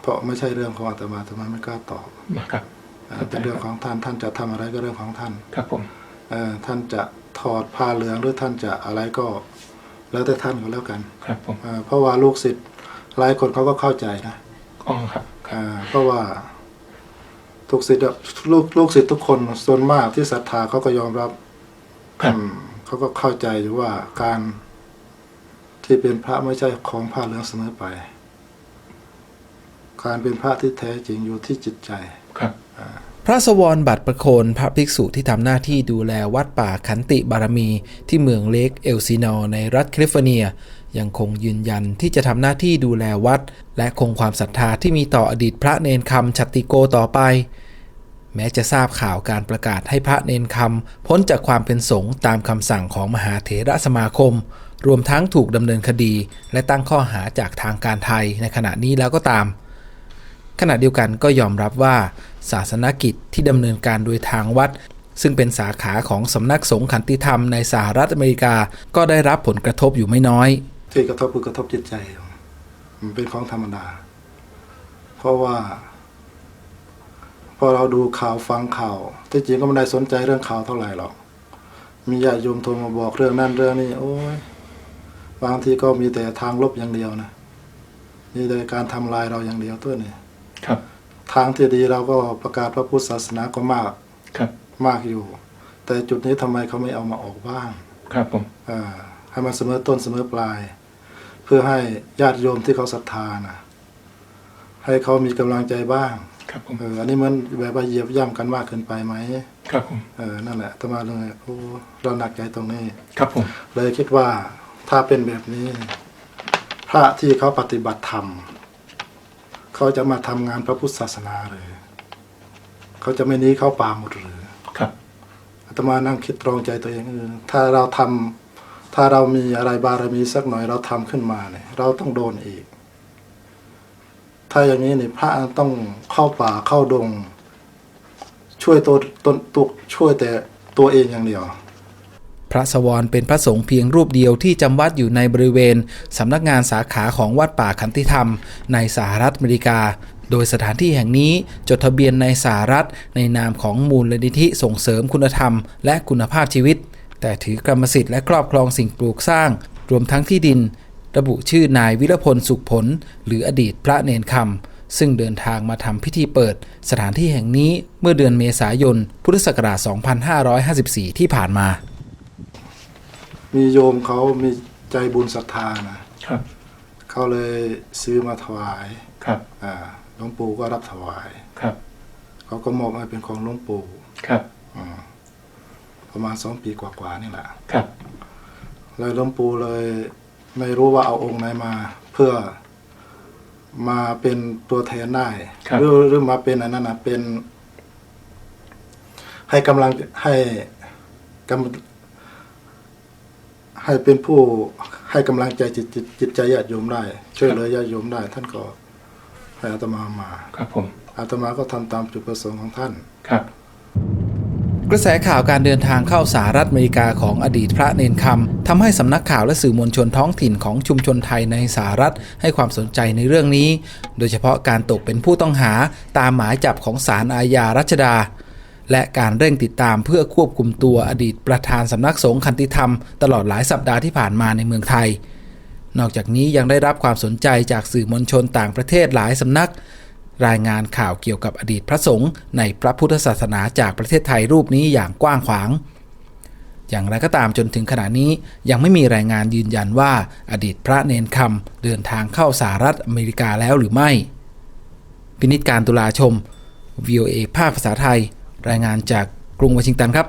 เพราะไม่ใช่เรื่องของอาตมาอาตมาไม่กล้าตอบครับอ่าเป็นเรื่องของท่านท่านจะทำอะไรก็เรื่องของท่าน ครับผมเอ่อท่านจะถอดผ้าเหลืองหรือท่านจะอะไรก็ แล้วแต่ท่านก็แล้วกัน ครับผมอ่าเพราะว่าลูกศิษย์หลายคนเขาก็เข้าใจนะอ๋อครับอ่าเพราะว่าทุกศิษย์อะลูกลูกศิษย์ทุกคนส่วนมากที่ศรัทธาเขาก็ยอมรับครับอืมเขาก็เข้าใจอยู่ว่าการที่เป็นพระไม่ใช่ของผ้าเหลืองเสมอไป การเป็นพระที่แท้จริงอยู่ที่จิตใจครับพระสวรบัตรประโคนพระภิกษุที่ทำหน้าที่ดูแลวัดป่าขันติบารมี ที่เมืองเลกเอลซินอร์ในรัฐแคลิฟอร์เนีย ยังคงยืนยันที่จะทำหน้าที่ดูแลวัด และคงความศรัทธาที่มีต่ออดีตพระเนนคำชัตติโกต่อไป แม้จะทราบข่าวการประกาศให้พระเนนคำพ้นจากความเป็นสงฆ์ตามคำสั่งของมหาเถรสมาคม รวมทั้งถูกดำเนินคดี และตั้งข้อหาจากทางการไทยในขณะนี้แล้วก็ตาม ขณะเดียวกันก็ยอมรับว่า ศาสนกิจที่ดำเนินการโดยทางวัด ซึ่งเป็นสาขาของสำนักสงฆ์ขันติธรรมในสหรัฐอเมริกาก็ได้รับผลกระทบอยู่ไม่น้อย ที่กระทบคือกระทบจิตใจ มันเป็นของธรรมดา เพราะว่า พอเราดูข่าวฟังข่าวที่จริงก็ไม่ได้สนใจเรื่องข่าวเท่าไหร่หรอกมีญาติโยมโทรมาบอกเรื่องนั่นเรื่องนี้โอ้ยบางทีก็มีแต่ทางลบอย่างเดียวนะมีแต่การทำลายเราอย่างเดียวตัวนี้ ครับ ทางที่ดีเราก็ประกาศพระพุทธศาสนาก็มากครับ มากอยู่ แต่จุดนี้ทำไมเขาไม่เอามาออกบ้าง ครับผมอ่าให้มันเสมอต้นเสมอปลาย เพื่อให้ญาติโยมที่เขาศรัทธานะให้เขามีกำลังใจบ้าง ครับผมเอออันนี้มันแบบว่าเหยียบย่ำกันมากเกินไปไหมครับผมเออนั่นแหละอาตมาเลยโอ้เราหนักใจตรงนี้ ครับผมเลยคิดว่าถ้าเป็นแบบนี้ พระที่เขาปฏิบัติธรรม เขาจะมาทำงานพระพุทธศาสนาหรือเขาจะไม่หนี้เข้าป่าหมดหรือ ครับอาตมานั่งคิดตรองใจตัวเองเออถ้าเราทำถ้าเรามีอะไรบารมีสักหน่อยเราทำขึ้นมาเนี่ย เราต้องโดนอีก ถ้าอย่างนี้เนี่ยพระต้องเข้าป่าเข้าดง ช่วยตัวตนตัวช่วยแต่ตัวเองอย่างเดียว พระสวรเป็นพระสงฆ์เพียงรูปเดียวที่จำวัดอยู่ในบริเวณสำนักงานสาขาของวัดป่าขันติธรรม ในสหรัฐอเมริกา โดยสถานที่แห่งนี้จดทะเบียนในสหรัฐ ในนามของมูลนิธิส่งเสริมคุณธรรม และคุณภาพชีวิต แต่ถือกรรมสิทธิ์และครอบครองสิ่งปลูกสร้าง รวมทั้งที่ดิน ระบุชื่อนายวิรพลสุขผล หรืออดีตพระเนนคำซึ่งเดินทางมาทำพิธีเปิด สถานที่แห่งนี้เมื่อเดือนเมษายน พุทธศักราช 2554 ที่ผ่านมา มีโยมเขามีใจบุญศรัทธานะครับ เขาเลยซื้อมาถวายครับ อ่าหลวงปู่ก็รับถวายครับ เขาก็มอบให้เป็นของหลวงปู่ครับอืมประมาณสองปีกว่าๆนี่แหละครับ เลยหลวงปู่เลยไม่รู้ว่าเอาองค์ไหนมาเพื่อมาเป็นตัวแทนได้ครับ หรือหรือมาเป็นอันนั้นนะเป็น ให้กำลังให้กำ ให้เป็นผู้ให้กำลังใจจิตจิตจิตใจญาติโยมได้ ช่วยเหลือญาติโยมได้ ท่านก็ให้อาตมามา ครับผมอาตมาก็ทำตามจุดประสงค์ของท่านครับกระแสข่าวการเดินทางเข้าสหรัฐอเมริกาของอดีตพระเนนคำทำให้สำนักข่าวและสื่อมวลชนท้องถิ่นของชุมชนไทยในสหรัฐให้ความสนใจในเรื่องนี้ โดยเฉพาะการตกเป็นผู้ต้องหาตามหมายจับของศาลอาญารัชดา และการเร่งติดตามเพื่อควบคุมตัวอดีตประธานสำนักสงฆ์คันติธรรม ตลอดหลายสัปดาห์ที่ผ่านมาในเมืองไทย นอกจากนี้ยังได้รับความสนใจจากสื่อมวลชนต่างประเทศหลายสำนัก รายงานข่าวเกี่ยวกับอดีตพระสงฆ์ในพระพุทธศาสนาจากประเทศไทยรูปนี้อย่างกว้างขวาง อย่างไรก็ตามจนถึงขณะนี้ยังไม่มีรายงานยืนยันว่าอดีตพระเนนคำเดินทางเข้าสหรัฐอเมริกาแล้วหรือไม่ พินิจการตุลาชม VOA ภาคภาษาไทย รายงานจากกรุงวอชิงตันครับ